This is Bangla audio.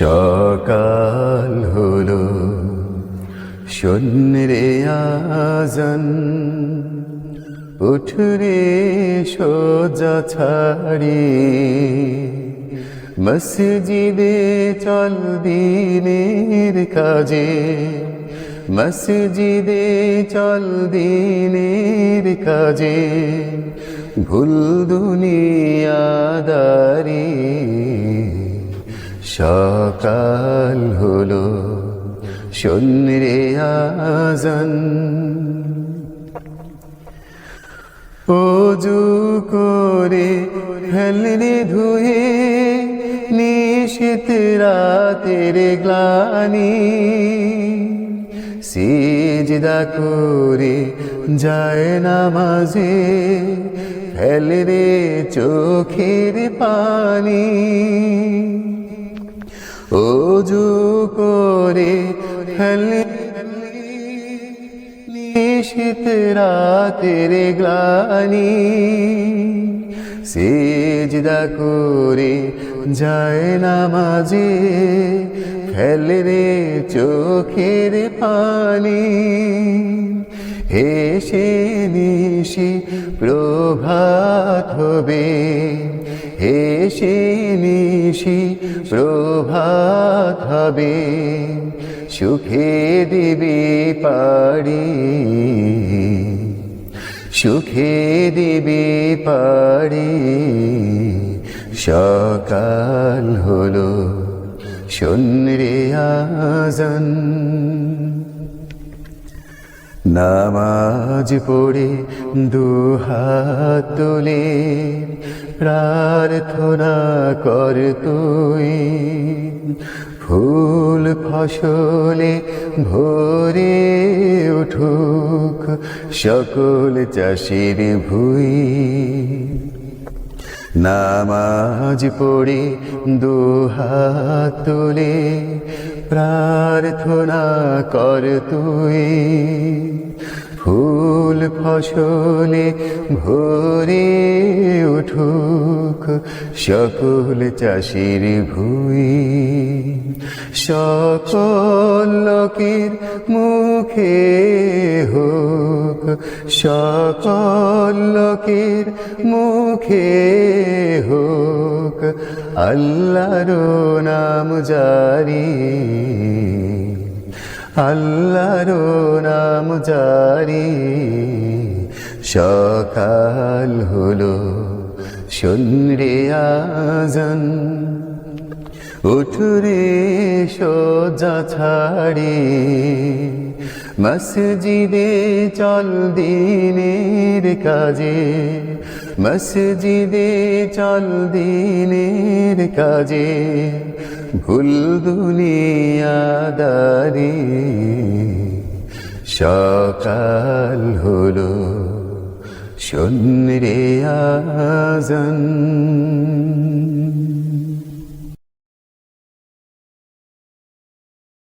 সকাল হলো শূন্যরে আজন। উঠরে সোজা ছাড়ি। মসজিদে চল দিনের কাজে। মসজিদে চল দিনের কাজে। ভুল দুনিয়াদারি সকাল হলো শূন্যরে আজন। অজু করে ফেলরে ধুয়ে নিশিত রাতের গ্লানি। সিজদা করে যায় নামাজে ফেলরে চোখের পানি। অজু করে ফেলে নিশিত রাতের গ্লানি। সেজদা করে যায় নামাজে ফেলে রে চোখের পানি। হেসে নিশি প্রভাত হবে, হেসে নিশি প্রভাত হবে, সুখে দিবি পারি সুখে দিবি পারি সকাল হলো শূন্যরে আজন। নামাজ পড়ে দুহাত তুলে প্রার্থনা কর তুই। ফুল ফসলে ভরে উঠুক সকল চাষির ভুই। নামাজ পড়ে দুহাত তুলে প্রার্থনা কর তুই। ফুল ফসলে ভরে উঠুক সকল চাষির ভুই। সকল লোকের মুখে হোক, সকল লোকের মুখে হোক, আল্লাহর নাম জারি। আল্লাহর নাম জারি সকাল হলো শূন্যে আজন। উঠরে সোজা ছাড়ি মসজিদে চল দিনের কাজে মসজিদে চল দিনের কাজে ভুল দুনিয়াদারি। সকাল হলো শূন্যরে আজন।